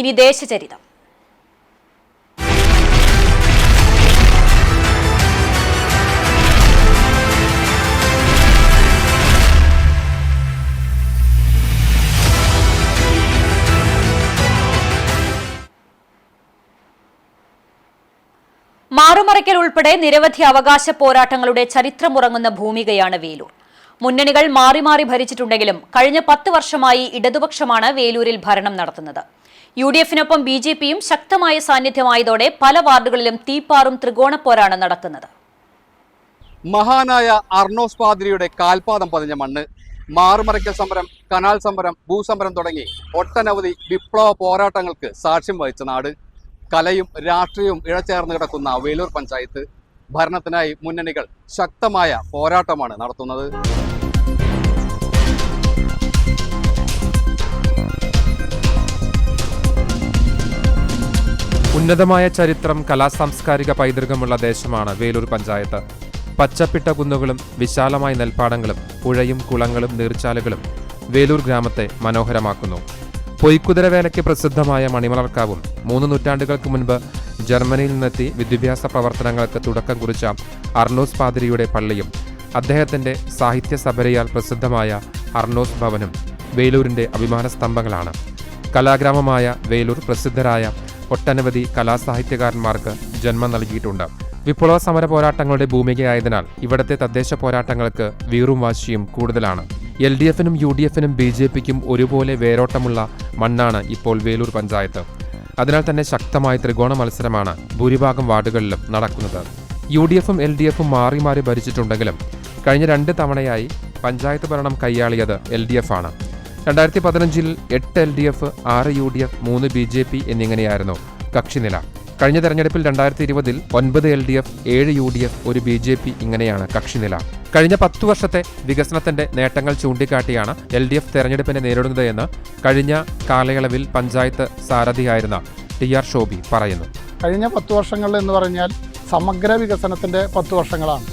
ഇനി ദേശചരിതം. മാറുമറയ്ക്കൽ ഉൾപ്പെടെ നിരവധി അവകാശ പോരാട്ടങ്ങളുടെ ചരിത്രമുറങ്ങുന്ന ഭൂമികയാണ് വേലൂർ. മുന്നണികൾ മാറി മാറി ഭരിച്ചിട്ടുണ്ടെങ്കിലും കഴിഞ്ഞ പത്ത് വർഷമായി ഇടതുപക്ഷമാണ് വേലൂരിൽ ഭരണം നടത്തുന്നത്. യു ഡി എഫിനൊപ്പം ബി ജെ പിയും ശക്തമായ സാന്നിധ്യമായതോടെ പല വാർഡുകളിലും തീപ്പാറും ത്രികോണപ്പോരാണ് നടക്കുന്നത്. മഹാനായ അർണോസ് പാദ്രിയുടെ കാൽപാദം പതിഞ്ഞ മണ്ണ് മാറുമറയ്ക്കൽ സമരം കനാൽ സമരം ഭൂസമരം തുടങ്ങി ഒട്ടനവധി വിപ്ലവ പോരാട്ടങ്ങൾക്ക് സാക്ഷ്യം വഹിച്ച നാട് കലയും രാഷ്ട്രീയവും ഇഴചേർന്ന് കിടക്കുന്ന വേലൂർ പഞ്ചായത്ത് ഭരണത്തിനായി മുന്നണികൾ ശക്തമായ പോരാട്ടമാണ് നടത്തുന്നത്. ഉന്നതമായ ചരിത്രം കലാസാംസ്കാരിക പൈതൃകമുള്ള ദേശമാണ് വേലൂർ പഞ്ചായത്ത്. പച്ചപ്പിട്ട കുന്നുകളും വിശാലമായ നെൽപ്പാടങ്ങളും പുഴയും കുളങ്ങളും നീർച്ചാലുകളും വേലൂർ ഗ്രാമത്തെ മനോഹരമാക്കുന്നു. പൊയ്ക്കുതിരവേലയ്ക്ക് പ്രസിദ്ധമായ മണിമലർക്കാവും മൂന്ന് നൂറ്റാണ്ടുകൾക്ക് മുൻപ് ജർമ്മനിയിൽ നിന്നെത്തി വിദ്യാഭ്യാസ പ്രവർത്തനങ്ങൾക്ക് തുടക്കം കുറിച്ച അർണോസ് പാതിരിയുടെ പള്ളിയും അദ്ദേഹത്തിന്റെ സാഹിത്യ സബരയാൽ പ്രസിദ്ധമായ അർണോസ് ഭവനും വേലൂരിന്റെ അഭിമാന സ്തംഭങ്ങളാണ് കലാഗ്രാമമായ വേലൂർ പ്രസിദ്ധരായ ഒട്ടനവധി കലാസാഹിത്യകാരന്മാർക്ക് ജന്മം നൽകിയിട്ടുണ്ട്. വിപ്ലവ സമര പോരാട്ടങ്ങളുടെ ഭൂമികയായതിനാൽ ഇവിടത്തെ തദ്ദേശ പോരാട്ടങ്ങൾക്ക് വീറും വാശിയും കൂടുതലാണ്. എൽ ഡി എഫിനും യു ഡി എഫിനും ബി ജെ പിക്കും ഒരുപോലെ വേരോട്ടമുള്ള മണ്ണാണ് ഇപ്പോൾ വേലൂർ പഞ്ചായത്ത്. അതിനാൽ തന്നെ ശക്തമായ ത്രികോണ മത്സരമാണ് ഭൂരിഭാഗം വാർഡുകളിലും നടക്കുന്നത്. യു ഡി എഫും എൽ ഡി എഫും മാറി മാറി ഭരിച്ചിട്ടുണ്ടെങ്കിലും കഴിഞ്ഞ രണ്ട് തവണയായി പഞ്ചായത്ത് ഭരണം കൈയാളിയത് എൽ ഡി എഫ് ആണ് രണ്ടായിരത്തി പതിനഞ്ചിൽ എട്ട് എൽ ഡി എഫ് ആറ് യു ഡി എഫ് മൂന്ന് ബി ജെ പി എന്നിങ്ങനെയായിരുന്നു കക്ഷിനില കഴിഞ്ഞ തെരഞ്ഞെടുപ്പിൽ രണ്ടായിരത്തി ഇരുപതിൽ ഒൻപത് എൽ ഡി എഫ് ഏഴ് യു ഡി എഫ് ഒരു ബി ജെ പി ഇങ്ങനെയാണ് കക്ഷിനില കഴിഞ്ഞ പത്തു വർഷത്തെ വികസനത്തിന്റെ നേട്ടങ്ങൾ ചൂണ്ടിക്കാട്ടിയാണ് എൽ ഡി എഫ് തെരഞ്ഞെടുപ്പിനെ നേരിടുന്നത് എന്ന് കഴിഞ്ഞ കാലയളവിൽ പഞ്ചായത്ത് സാരഥിയായിരുന്ന ടി ആർ ഷോബി പറയുന്നു. കഴിഞ്ഞ പത്ത് വർഷങ്ങളിൽ എന്ന് പറഞ്ഞാൽ സമഗ്ര വികസനത്തിന്റെ പത്ത് വർഷങ്ങളാണ്.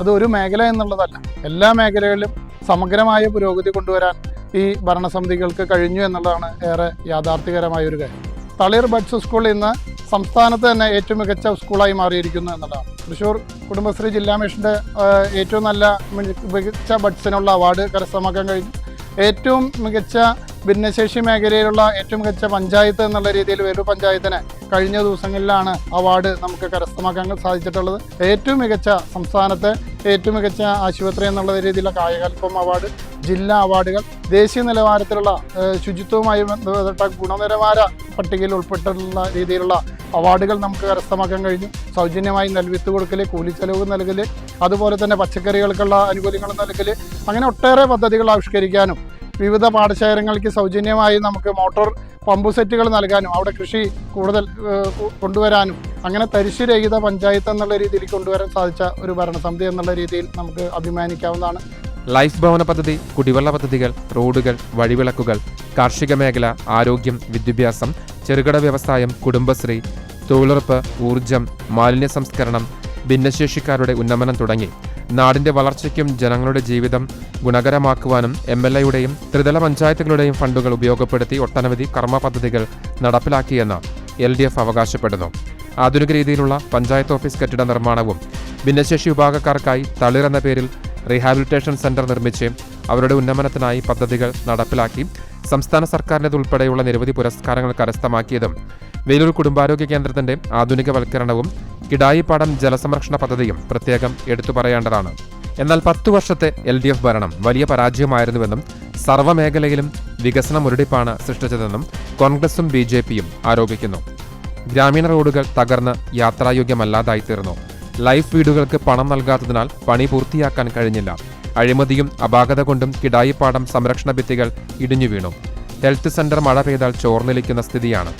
അത് ഒരു മേഖല എന്നുള്ളതല്ല. എല്ലാ മേഖലകളിലും സമഗ്രമായ പുരോഗതി കൊണ്ടുവരാൻ ഈ ഭരണസമിതികൾക്ക് കഴിഞ്ഞു എന്നുള്ളതാണ് ഏറെ യാഥാർത്ഥ്യകരമായ ഒരു കാര്യം. തളിർ ബഡ്സ് സ്കൂൾ ഇന്ന് സംസ്ഥാനത്ത് തന്നെ ഏറ്റവും മികച്ച സ്കൂളായി മാറിയിരിക്കുന്നു എന്നുള്ളതാണ്. തൃശ്ശൂർ കുടുംബശ്രീ ജില്ലാ മിഷന്റെ ഏറ്റവും നല്ല മികച്ച ബഡ്സിനുള്ള അവാർഡ് കരസ്ഥമാക്കാൻ കഴിഞ്ഞു. ഏറ്റവും മികച്ച ഭിന്നശേഷി മേഖലയിലുള്ള ഏറ്റവും മികച്ച പഞ്ചായത്ത് എന്നുള്ള രീതിയിൽ വേലൂർ പഞ്ചായത്തിന് കഴിഞ്ഞ ദിവസങ്ങളിലാണ് അവാർഡ് നമുക്ക് കരസ്ഥമാക്കാൻ സാധിച്ചിട്ടുള്ളത്. ഏറ്റവും മികച്ച സംസ്ഥാനത്തെ ഏറ്റവും മികച്ച ആശുപത്രി എന്നുള്ള രീതിയിലുള്ള കായകൽപ്പം അവാർഡ് ജില്ലാ അവാർഡുകൾ ദേശീയ നിലവാരത്തിലുള്ള ശുചിത്വവുമായി ബന്ധപ്പെട്ട ഗുണനിലവാര പട്ടികയിൽ ഉൾപ്പെട്ടിട്ടുള്ള രീതിയിലുള്ള അവാർഡുകൾ നമുക്ക് കരസ്ഥമാക്കാൻ കഴിഞ്ഞു. സൗജന്യമായി നെൽവിത്ത് കൊടുക്കൽ കൂലിച്ചെലവ് നൽകൽ അതുപോലെ തന്നെ പച്ചക്കറികൾക്കുള്ള ആനുകൂല്യങ്ങൾ നൽകൽ അങ്ങനെ ഒട്ടേറെ പദ്ധതികൾ ആവിഷ്കരിക്കാനും വിവിധ പാടശേഖരങ്ങൾക്ക് സൗജന്യമായി നമുക്ക് മോട്ടോർ പമ്പ് സെറ്റുകൾ നൽകാനും അവിടെ കൃഷി കൂടുതൽ കൊണ്ടുവരാനും അങ്ങനെ തരിശുരഹിത പഞ്ചായത്ത് എന്നുള്ള രീതിയിൽ കൊണ്ടുവരാൻ സാധിച്ച ഒരു ഭരണസമിതി എന്നുള്ള രീതിയിൽ നമുക്ക് അഭിമാനിക്കാവുന്നതാണ്. ലൈഫ് ഭവന പദ്ധതി കുടിവെള്ള പദ്ധതികൾ റോഡുകൾ വഴിവിളക്കുകൾ കാർഷിക മേഖല ആരോഗ്യം വിദ്യാഭ്യാസം ചെറുകിട വ്യവസായം കുടുംബശ്രീ തൊഴിലുറപ്പ് ഊർജം മാലിന്യ സംസ്കരണം ഭിന്നശേഷിക്കാരുടെ ഉന്നമനം തുടങ്ങി. നാടിന്റെ വളർച്ചയ്ക്കും ജനങ്ങളുടെ ജീവിതം ഗുണകരമാക്കുവാനും എം എൽ എയുടെയും ത്രിതല പഞ്ചായത്തുകളുടെയും ഫണ്ടുകൾ ഉപയോഗപ്പെടുത്തി ഒട്ടനവധി കർമ്മ പദ്ധതികൾ നടപ്പിലാക്കിയെന്ന് എൽ ഡി എഫ് അവകാശപ്പെടുന്നു. ആധുനിക രീതിയിലുള്ള പഞ്ചായത്ത് ഓഫീസ് കെട്ടിട നിർമ്മാണവും ഭിന്നശേഷി വിഭാഗക്കാർക്കായി തളിർ എന്ന പേരിൽ റീഹാബിലിറ്റേഷൻ സെന്റർ നിർമ്മിച്ച് അവരുടെ ഉന്നമനത്തിനായി പദ്ധതികൾ നടപ്പിലാക്കി സംസ്ഥാന സർക്കാരിന്റെതുൾപ്പെടെയുള്ള നിരവധി പുരസ്കാരങ്ങൾ കരസ്ഥമാക്കിയതും വേലൂർ കുടുംബാരോഗ്യ കേന്ദ്രത്തിന്റെ ആധുനികവൽക്കരണവും കിടായിപ്പാടം ജലസംരക്ഷണ പദ്ധതിയും പ്രത്യേകം എടുത്തു പറയേണ്ടതാണ്. എന്നാൽ പത്തു വർഷത്തെ എൽ ഡി എഫ് ഭരണം വലിയ പരാജയമായിരുന്നുവെന്നും സർവമേഖലയിലും വികസന മുരടിപ്പാണ് സൃഷ്ടിച്ചതെന്നും കോൺഗ്രസും ബി ജെ പിയും ആരോപിക്കുന്നു. ഗ്രാമീണ റോഡുകൾ തകർന്ന് യാത്രായോഗ്യമല്ലാതായി തീർന്നു ലൈഫ് വീടുകൾക്ക് പണം നൽകാത്തതിനാൽ പണി പൂർത്തിയാക്കാൻ കഴിഞ്ഞില്ല. അഴിമതിയും അപാകത കൊണ്ടും കിടായിപ്പാടം സംരക്ഷണ ഭിത്തികൾ ഇടിഞ്ഞു വീണു ഹെൽത്ത് സെന്റർ മഴ പെയ്താൽ ചോർന്നിലിക്കുന്ന സ്ഥിതിയാണ്.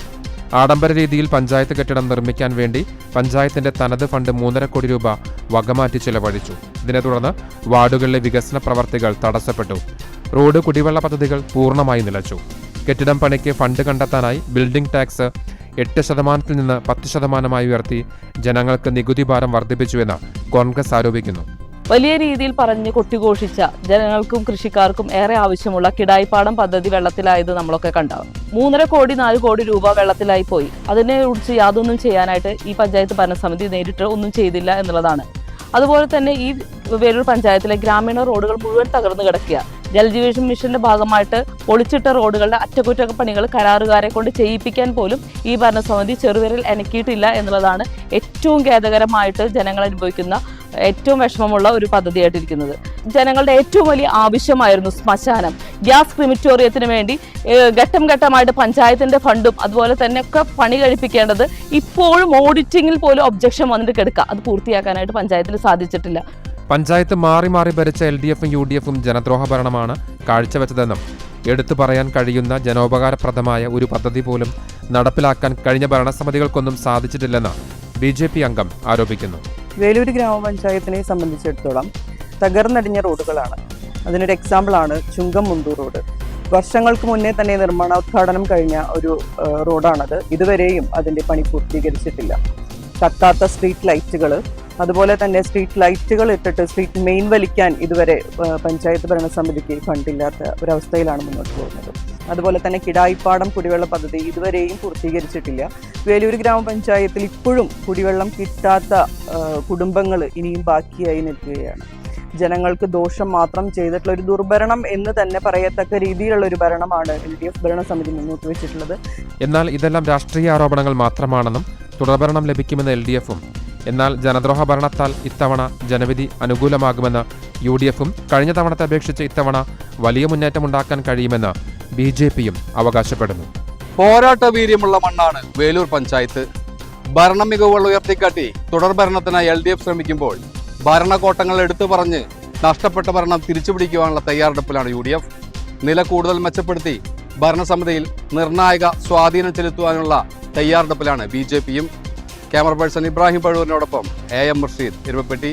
ആഡംബര രീതിയിൽ പഞ്ചായത്ത് കെട്ടിടം നിർമ്മിക്കാൻ വേണ്ടി പഞ്ചായത്തിന്റെ തനത് ഫണ്ട് മൂന്നര കോടി രൂപ വകമാറ്റി ചെലവഴിച്ചു. ഇതിനെ തുടർന്ന് വാർഡുകളിലെ വികസന പ്രവർത്തികൾ തടസ്സപ്പെട്ടു. റോഡ് കുടിവെള്ള പദ്ധതികൾ പൂർണമായി നിലച്ചു. കെട്ടിടം പണിക്ക് ഫണ്ട് കണ്ടെത്താനായി ബിൽഡിംഗ് ടാക്സ് എട്ട് ശതമാനത്തിൽ നിന്ന് പത്ത് ശതമാനമായി ഉയർത്തി ജനങ്ങൾക്ക് നികുതി ഭാരം വർദ്ധിപ്പിച്ചുവെന്ന് കോൺഗ്രസ് ആരോപിക്കുന്നു. വലിയ രീതിയിൽ പറഞ്ഞ് കൊട്ടിഘോഷിച്ച ജനങ്ങൾക്കും കൃഷിക്കാർക്കും ഏറെ ആവശ്യമുള്ള കിടായിപ്പാടം പദ്ധതി വെള്ളത്തിലായത് നമ്മളൊക്കെ കണ്ടാവും. മൂന്നര കോടി നാല് കോടി രൂപ വെള്ളത്തിലായി പോയി. അതിനെ കുറിച്ച് യാതൊന്നും ചെയ്യാനായിട്ട് ഈ പഞ്ചായത്ത് ഭരണസമിതി നേരിട്ട് ഒന്നും ചെയ്തില്ല എന്നുള്ളതാണ്. അതുപോലെ തന്നെ ഈ വേലൂർ പഞ്ചായത്തിലെ ഗ്രാമീണ റോഡുകൾ മുഴുവൻ തകർന്നു കിടക്കുക. ജലജീവിഷൻ മിഷന്റെ ഭാഗമായിട്ട് പൊളിച്ചിട്ട റോഡുകളുടെ അറ്റകുറ്റപ്പണികൾ കരാറുകാരെ കൊണ്ട് ചെയ്യിപ്പിക്കാൻ പോലും ഈ ഭരണസമിതി ചെറുവിരൽ എനക്കിയിട്ടില്ല എന്നുള്ളതാണ് ഏറ്റവും ഖേദകരമായിട്ട് ജനങ്ങൾ അനുഭവിക്കുന്ന ഏറ്റവും വിഷമമുള്ള ഒരു പദ്ധതിയായിട്ടിരിക്കുന്നത്. ജനങ്ങളുടെ ഏറ്റവും വലിയ ആവശ്യമായിരുന്നു ശ്മശാനം. ഗ്യാസ് ക്രിമിറ്റോറിയത്തിന് വേണ്ടി ഘട്ടം ഘട്ടമായിട്ട് പഞ്ചായത്തിന്റെ ഫണ്ടും അതുപോലെ തന്നെ ഒക്കെ പണി കഴിപ്പിക്കേണ്ടത് ഇപ്പോഴും ഓഡിറ്റിങ്ങിൽ പോലും ഒബ്ജക്ഷൻ വന്നിട്ട് കിടക്കുക അത് പൂർത്തിയാക്കാനായിട്ട് പഞ്ചായത്തിൽ സാധിച്ചിട്ടില്ല. പഞ്ചായത്ത് മാറി മാറി ഭരിച്ച എൽ ഡി എഫും യു ഡി എഫും ജനദ്രോഹ ഭരണമാണ് കാഴ്ചവെച്ചതെന്നും എടുത്തു പറയാൻ കഴിയുന്ന ജനോപകാരപ്രദമായ ഒരു പദ്ധതി പോലും നടപ്പിലാക്കാൻ കഴിഞ്ഞ ഭരണസമിതികൾക്കൊന്നും സാധിച്ചിട്ടില്ലെന്ന് ബി ജെ പി അംഗം ആരോപിക്കുന്നു. വേലൂർ ഗ്രാമപഞ്ചായത്തിനെ സംബന്ധിച്ചിടത്തോളം തകർന്നടിഞ്ഞ റോഡുകളാണ്. അതിനൊരു എക്സാമ്പിളാണ് ചുങ്കം മുണ്ടൂർ റോഡ്. വർഷങ്ങൾക്ക് മുന്നേ തന്നെ നിർമ്മാണോദ്ഘാടനം കഴിഞ്ഞ ഒരു റോഡാണത്. ഇതുവരെയും അതിന്റെ പണി പൂർത്തീകരിച്ചിട്ടില്ല. കത്താത്ത സ്ട്രീറ്റ് ലൈറ്റുകൾ അതുപോലെ തന്നെ സ്ട്രീറ്റ് ലൈറ്റുകൾ ഇട്ടിട്ട് സ്ട്രീറ്റ് മെയിൻ വലിക്കാൻ ഇതുവരെ പഞ്ചായത്ത് ഭരണസമിതിക്ക് ഫണ്ടില്ലാത്ത ഒരവസ്ഥയിലാണ് മുന്നോട്ട് പോകുന്നത്. അതുപോലെ തന്നെ കിടായിപ്പാടം കുടിവെള്ള പദ്ധതി ഇതുവരെയും പൂർത്തീകരിച്ചിട്ടില്ല. വേലൂർ ഗ്രാമപഞ്ചായത്തിൽ ഇപ്പോഴും കുടിവെള്ളം കിട്ടാത്ത കുടുംബങ്ങൾ ഇനിയും ബാക്കിയായി നിൽക്കുകയാണ്. ജനങ്ങൾക്ക് ദോഷം മാത്രം ചെയ്തിട്ടുള്ള ഒരു ദുർഭരണം എന്ന് തന്നെ പറയത്തക്ക രീതിയിലുള്ള ഒരു ഭരണമാണ് എൽ ഡി എഫ് ഭരണസമിതി മുന്നോട്ട് വെച്ചിട്ടുള്ളത്. എന്നാൽ ഇതെല്ലാം രാഷ്ട്രീയ ആരോപണങ്ങൾ മാത്രമാണെന്നും തുടർഭരണം ലഭിക്കുമെന്ന് എൽ ഡി എഫും. എന്നാൽ ജനദ്രോഹ ഭരണത്താൽ ഇത്തവണ ജനവിധി അനുകൂലമാകുമെന്ന് യു ഡി എഫും കഴിഞ്ഞ തവണത്തെ അപേക്ഷിച്ച് ഇത്തവണ വലിയ മുന്നേറ്റമുണ്ടാക്കാൻ കഴിയുമെന്ന് ബി ജെ പിയും അവകാശപ്പെടുന്നു. പോരാട്ട വീര്യമുള്ള മണ്ണാണ് വേലൂർ പഞ്ചായത്ത്. ഭരണ മികവുകൾ ഉയർത്തിക്കാട്ടി തുടർ ഭരണത്തിനായി എൽ ഡി എഫ് ശ്രമിക്കുമ്പോൾ ഭരണകോട്ടങ്ങൾ എടുത്തു പറഞ്ഞ് നഷ്ടപ്പെട്ട ഭരണം തിരിച്ചുപിടിക്കുവാനുള്ള തയ്യാറെടുപ്പിലാണ് യു ഡി എഫ്. നില കൂടുതൽ മെച്ചപ്പെടുത്തി ഭരണസമിതിയിൽ നിർണായക സ്വാധീനം ചെലുത്തുവാനുള്ള തയ്യാറെടുപ്പിലാണ് ബി ജെ പിയും. ക്യാമറ പേഴ്സൺ ഇബ്രാഹിം പഴൂരിനോടൊപ്പം എ എം മുർഷീദ് ഇരുപപ്പെട്ടി